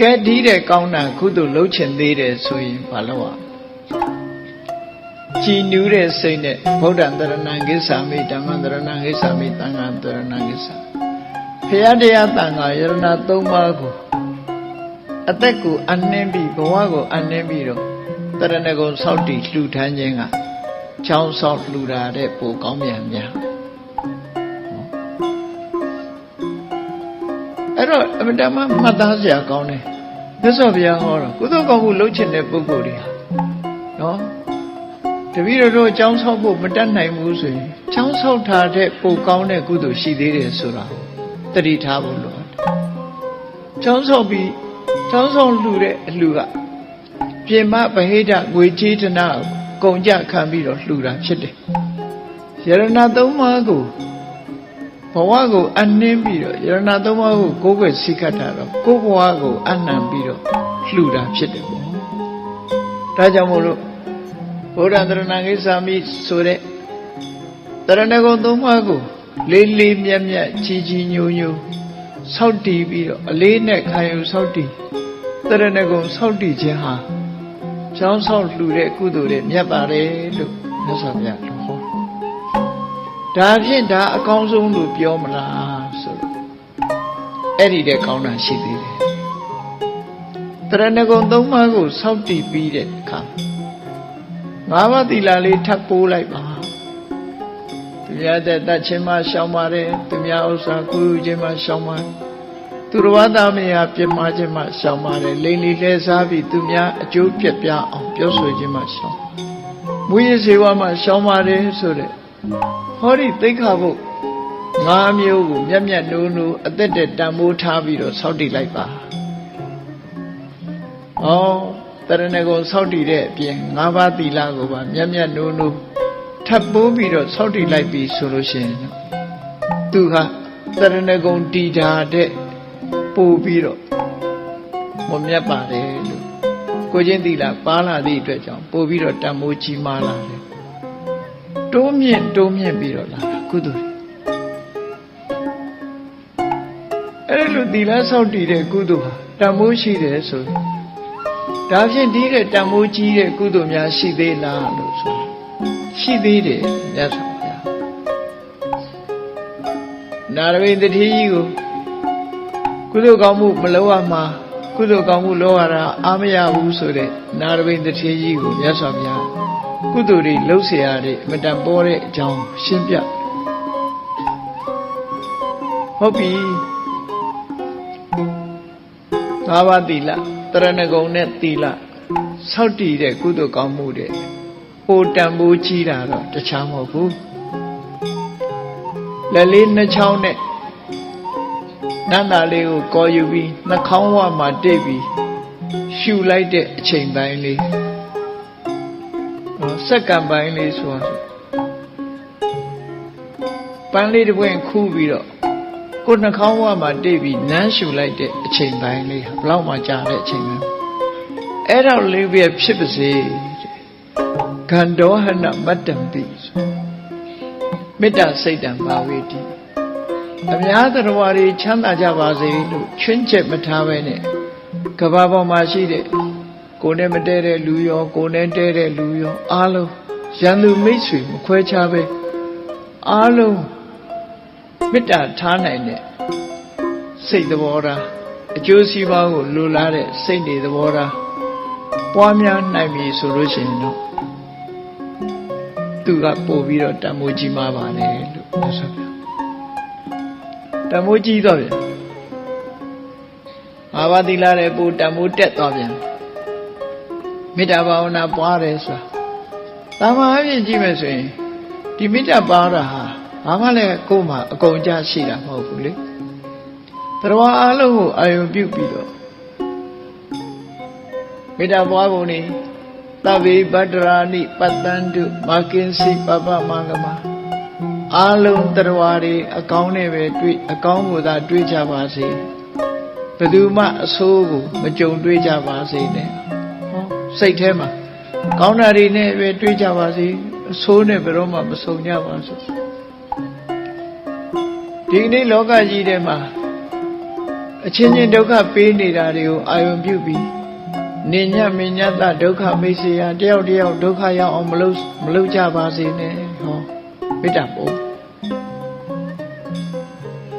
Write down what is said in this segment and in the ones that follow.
ကဲဒီတဲ့ကောင်းတာကုသိုလ်လုပ်ချင်သေးတယ်ဆိုရင်ဘာလို့ရကြည်နူးတဲ့စိတ်နဲ့ဗုဒ္ဓံတရဏံကိစ္ဆာမိဓမ္မံတရဏံကိစ္ဆာမိသံဃံတရဏံကိစ္ဆာဖရာတရားတန်ခါယရဏသုံးပါးကိုအသက်ကိုအနှင်းပြီးဘဝကိုအနှင်းပြီးတော့တရဏဂုံဆောက်တည်လှူထမ်းခြင်းကချောင်းဆောက်လှူတာတဲ့ပိုကောင်းမြန်များ အဲ့တော့အမတမမှတ်သားစရာကောင်းတယ်မြတ်စွာဘုရားဟောတော့ကုသိုလ်ကောင်းမှုလုပ်ချင်တဲ့ပုဂ္ဂိုလ်တွေဟာနော်တပည့်တော်တို့အကြောင်းဆောက်ဖို့မတတ်နိုင်ဘူးဆိုရင်အကြောင်းဆောက်တာတဲ့ပိုကောင်းတဲ့ကုသိုလ်ရှိသေးတယ်ဆိုတာတတိထားဖို့လိုတယ်။ကျောင်းဆောက်ပြီးကျောင်းဆောင်လှူတဲ့အလှူကပြင်မဗဟိတငွေကြေးတနာကိုကုန်ကြခံပြီးတော့လှူတာဖြစ်တယ်။ယရဏသုံးပါးကို ဘဝကိုအနှင်းပြီးတော့ယရဏသုံးပါးကိုကိုယ်ွယ်စိတ်ခတ်တာတော့ကိုယ်ဘဝကိုအနှံပြီးတော့လှူတာဖြစ်တယ်ပေါ့။ဒါကြောင့်မို့လို့ဘုရားတရဏဂိသာမိဆိုတဲ့တရဏဂုံသုံးပါးကိုလေးလေးမြတ်မြတ်ကြီးကြီးညိုညိုဆောက်တည်ပြီးတော့အလေးနဲ့ခံယူဆောက်တည်တရဏဂုံဆောက်တည်ခြင်းဟာကျောင်းဆောက်လှူတဲ့ကုသိုလ်တွေမြတ်ပါတယ်လို့မြတ်စွာဘုရားဟော ဒါဖြင့်ဒါအကောင်းဆုံးလို့ပြောမလားဆိုတော့အဲ့ဒီတဲ့ကောင်းတာရှိသေးတယ်တရဏဂုံသုံးပါးကိုဆောက်တည်ပြီးတဲ့အခါငါးပါးသီလလေးထပ်ပိုးလိုက်ပါသူများတဲ့တတ်ချင်းမှရှောင်ပါတယ်သူများဥစ္စာကူယူခြင်းမှရှောင်ပါတယ်သူတော်ဘာသာမယာပြမခြင်းမှရှောင်ပါတယ်လိန်လီလဲစားပြီးသူများအကျိုးပြက်ပြအောင်ပြောဆိုခြင်းမှရှောင်မူရစေဝမှရှောင်ပါတယ်ဆိုတဲ့ ဟောဒီသိက္ခာပုတ်ငါးမျိုးကိုမျက်မျက်နှိုးနှိုးအသက်တဲ့တန်မိုးထားပြီးတော့စောင့်တည်လိုက်ပါဩတရဏဂုံစောင့်တည်တဲ့အပြင်၅ပါးသီလကိုပါမျက်မျက်နှိုးနှိုးထပ်ပိုးပြီးတော့စောင့်တည်လိုက်ပြီဆိုလို့ရှိရင်သူဟာတရဏဂုံတည်တာတဲ့ပို့ပြီးတော့မမြတ်ပါတယ်လို့ကိုချင်းသီလပါလာသည့်အတွက်ကြောင့်ပို့ပြီးတော့တန်မိုးကြီးမားလာတယ် တိုးမြင့်တိုးမြင့်ပြီးတော့လာတာကုသိုလ်အဲ့လိုသီလစောင့်တည်တဲ့ကုသိုလ်ဟာတန်မိုးရှိတယ်ဆိုရင်ဒါဖြင့်ဒီတဲ့တန်မိုးကြီးတဲ့ကုသိုလ်များရှိသေးလားလို့ဆိုရှိသေးတယ်မြတ်စွာဘုရားနာရဝိတ္တိကြီးကိုကုသိုလ်ကောင်းမှုမလုပ်ရမှာကုသိုလ်ကောင်းမှုလုပ်ရတာအာမရဘူးဆိုတဲ့နာရဝိတ္တိကြီးကိုမြတ်စွာဘုရား ကုသိုလ်တွေလှုပ်เสียရတဲ့အမတန်ပေါ်တဲ့အကြောင်းရှင်းပြဟုတ်ပြီသာဝတိလတရဏဂုံနဲ့တိလဆောက်တည်တဲ့ကုသိုလ်ကောင်းမှုတွေပိုတန်ဖိုးကြီးတာတော့တခြားမဟုတ်ဘူးလက်လေးနှချောင်းနဲ့နန္တာလေးကိုကော်ယူပြီးနှာခေါင်းဝမှာတိတ်ပြီးရှူလိုက်တဲ့အချိန်ပိုင်းလေး စက္ကန့်ပိုင်းလေးဆိုတော့ပန်းလေးတစ်ပွင့်ခူးပြီးတော့ကိုနှာခေါင်းဝမှာတိတ်ပြီးနမ်းရှူလိုက်တဲ့အချိန်ပိုင်းလေးဘလောက်မှကြာတဲ့အချိန်ပဲအဲ့တော့လေးပဲဖြစ်ပါစေဂန္ဓောဟနမတ္တံပိမေတ္တာစိတ်တံပါဝေတိအများသရဝါတွေချမ်းသာကြပါစေလို့ချွင်းချက်မထားပဲနဲ့ကဘာပေါ်မှာရှိတဲ့ ကိုယ်နဲ့မတည့်တဲ့လူရောကိုယ်နဲ့တည့်တဲ့လူရောအားလုံးရန်သူမိတ်ဆွေမခွဲခြားပဲအားလုံးမေတ္တာထားနိုင်တဲ့စိတ်သဘောထားအကျိုးစီးပွားကိုလိုလားတဲ့စိတ်တွေသဘောထားပွားများနိုင်ပြီဆိုလို့ရှိရင်တော့သူကပို့ပြီးတော့တမိုးကြီးမားပါတယ်လို့ပြောဆိုပြတမိုးကြီးတော့ပြန်အာဝတိလာတဲ့ပို့တမိုးတက်သွားပြန် မေတ္တာဘာဝနာပွားတယ်ဆိုတာတာမန်အပြင်ကြည့်မယ်ဆိုရင်ဒီမေတ္တာပါတာဟာဘာမှလည်းကိုယ်မှာအကုန်ကြရှိတာမဟုတ်ဘူးလေတရားအလုံးကိုအာယုံပြုတ်ပြီးတော့မေတ္တာပွားပုံနေသဗ္ဗေပတ္တရာနိပတ္တန္တုမကင်စီပပမင်္ဂမအာလုံးတရားတွေအကောင်းနဲ့ပဲတွေ့အကောင်းကိုသာတွေ့ကြပါစေဘယ်သူမှအဆိုးကိုမကြုံတွေ့ကြပါစေနဲ့ဟော စိတ်ထဲမှာကောင်းတာတွေနဲ့ပဲတွေ့ကြပါစေအဆိုးနဲ့ဘယ်တော့မှမဆုံကြပါစို့ဒီနေ့လောကကြီးထဲမှာအချင်းချင်းဒုက္ခပေးနေတာတွေကိုအာယုံပြုပြီးနေညမညတဒုက္ခမိတ်ဆွေရတယောက်တယောက်ဒုက္ခရောက်အောင်မလုပ်မလုပ်ကြပါစေနဲ့ဟောမေတ္တာပို့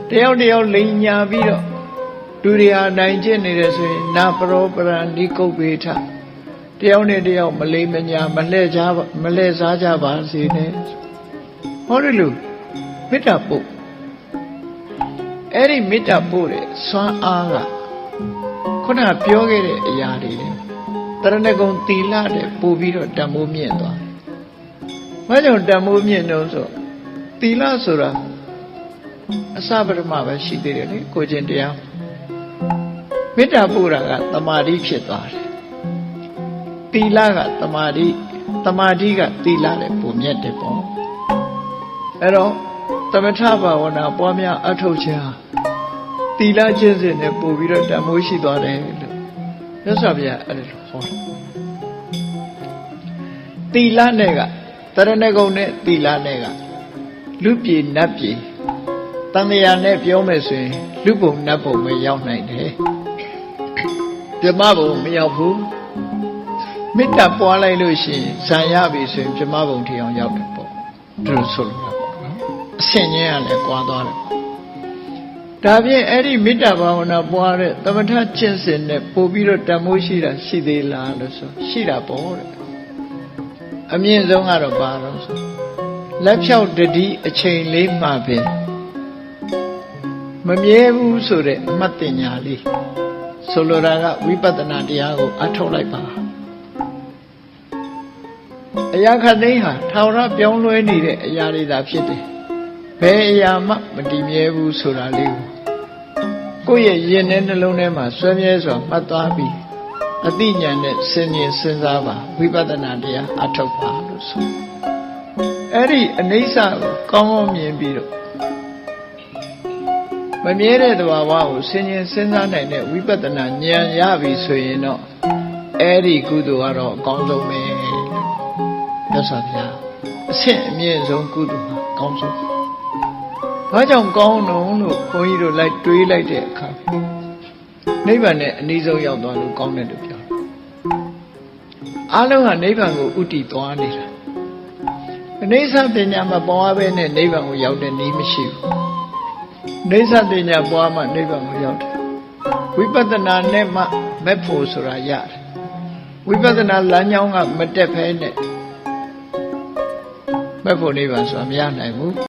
တယောက်တယောက်လိန်ညာပြီးတော့လူတွေဟာနိုင်ကျင့်နေတယ်ဆိုရင်နာပရောပရံဒီကုတ်ပေထ တယောက်နဲ့တယောက်မလိမ်မညာမလှဲ့ကြပါမလှဲ့စားကြပါစေနဲ့ဟောဒီလိုမေတ္တာပို့အဲ့ဒီမေတ္တာပို့တဲ့စွမ်းအားကခုနပြောခဲ့တဲ့အရာတွေလေတရဏဂုံတီလာတဲ့ပို့ပြီးတော့တန်မိုးမြင့်သွားတယ်။ဘာကြောင့်တန်မိုးမြင့်တော့ဆိုတီလာဆိုတာအစပထမပဲရှိသေးတယ်လေကိုချင်းတရားမေတ္တာပို့တာကတမာတိဖြစ်သွားတယ်။ တီလာကတမာတိတမာတိကတီလာတဲ့ပုံမြတ်တယ်ပေါ့။အဲ့တော့သမထဘာဝနာပွားများအထုတ်ခြင်းဟာတီလာခြင်းစဉ်နဲ့ပို့ပြီးတော့တန်မိုးရှိသွားတယ်လို့မြတ်စွာဘုရားအဲ့ဒါဟောတယ်တီလာနဲ့ကတရဏဂုံနဲ့တီလာနဲ့ကလူပြေနတ်ပြေတန်မြာနဲ့ပြောမယ်ဆိုရင်လူပုံနတ်ပုံပဲရောက်နိုင်တယ်ပြမဘုံမရောက်ဘူး မေတ္တာပွားလိုက်လို့ရှိရင်ဇံရပြီဆိုရင်ပြမဘုံထီအောင်ရောက်တယ်ပေါ့သူတို့ဆိုလို့ပေါ့နော်အဆင့်ချင်းကလည်းကွာသွားတယ်ဒါဖြင့်အဲ့ဒီမေတ္တာဘာဝနာပွားတဲ့သမထကျင့်စဉ်နဲ့ပို့ပြီးတော့တန်မိုးရှိတာရှိသေးလားလို့ဆိုရှိတာပေါ့တဲ့အမြင့်ဆုံးကတော့ဘာလို့ဆိုလက်ဖြောက်တတိအချိန်လေးမှပင်မမြဲဘူးဆိုတဲ့အမှတ်တင်ညာလေးဆိုလိုတာကဝိပဿနာတရားကိုအထောက်လိုက်ပါ အရာခတ်သိမ်းဟာထောင်ရပြောင်းလဲနေတဲ့အရာတွေသာဖြစ်တယ်ဘယ်အရာမှမတည်မြဲဘူးဆိုတာလေးကိုကိုယ့်ရဲ့ရင်ထဲနှလုံးထဲမှာဆွဲမြဲစွာမှတ်သွားပြီးအသိဉာဏ်နဲ့စဉ်းကျင်စဉ်းစားပါဝိပဿနာတရားအထောက်ပါလို့ဆိုအဲ့ဒီအနိစ္စကိုကောင်းကောင်းမြင်ပြီးတော့မမြဲတဲ့သဘာဝကိုစဉ်းကျင်စဉ်းစားနိုင်တဲ့ဝိပဿနာဉာဏ်ရပြီဆိုရင်တော့အဲ့ဒီကုသိုလ်ကတော့အကောင်းဆုံးပဲလို့ မြတ်စွာဘုရားအဆင့်အမြင့်ဆုံးကုသိုလ်ဟာအကောင်းဆုံးဘာကြောင့်ကောင်းတော့လို့ခွန်ကြီးတို့လိုက်တွေးလိုက်တဲ့အခါနိဗ္ဗာန်နဲ့အနည်းဆုံးရောက်သွားလို့ကောင်းတယ်လို့ပြောတယ်အားလုံးဟာနိဗ္ဗာန်ကိုဥတည်သွားနေတာအနိစ္စပညာမပွားဘဲနဲ့နိဗ္ဗာန်ကိုရောက်တဲ့နည်းမရှိဘူးအနိစ္စပညာပွားမှနိဗ္ဗာန်ကိုရောက်တယ်ဝိပဿနာနဲ့မှမက်ဖို့ဆိုတာရတယ်ဝိပဿနာလမ်းကြောင်းကမတက်ဖဲနဲ့ မက်ဖို့နိဗ္ဗာန်ဆိုတာမရနိုင်ဘူး